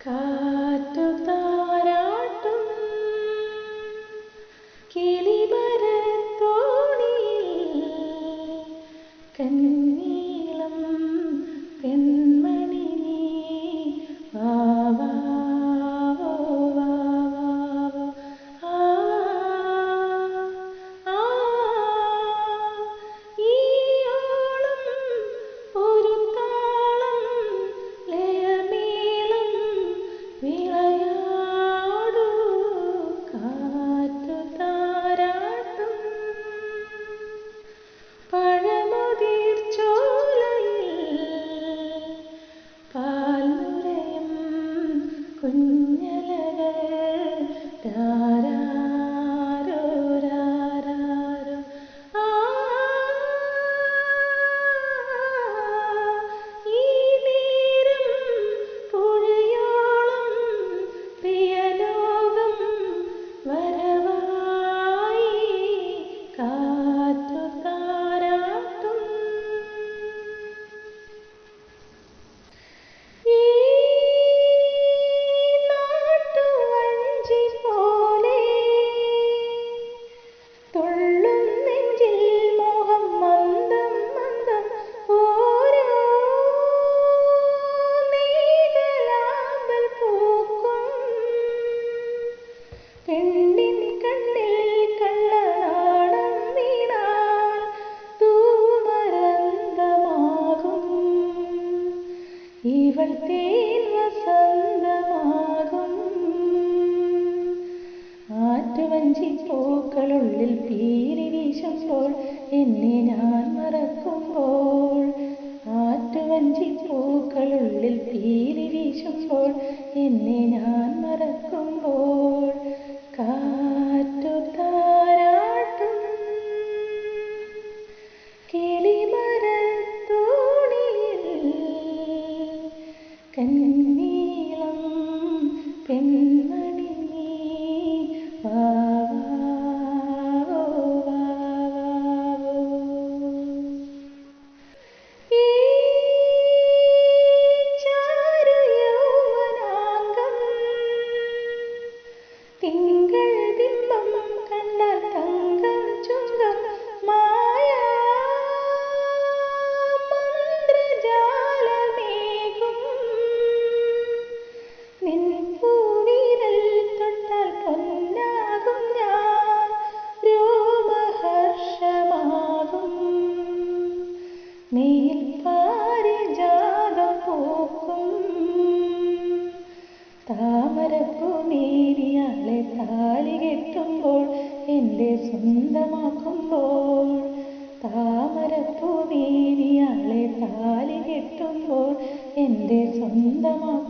Cause ൂക്കളുള്ളിൽ പീരി വീശുമ്പോൾ എന്നെ ഞാൻ മറക്കുമ്പോൾ. ആറ്റുവഞ്ചി പൂക്കളുള്ളിൽ പീരി വീശുമ്പോൾ എന്നെ ഞാൻ മറക്കുമ്പോൾ. Cái. താമരപ്പൂമേരിയാളെ താലി കെട്ടുമ്പോൾ എന്റെ സ്വന്തമാക്കുമ്പോൾ. താമരപ്പൂമേരിയാളെ താലി കെട്ടുമ്പോൾ എന്റെ സ്വന്തമാക്കും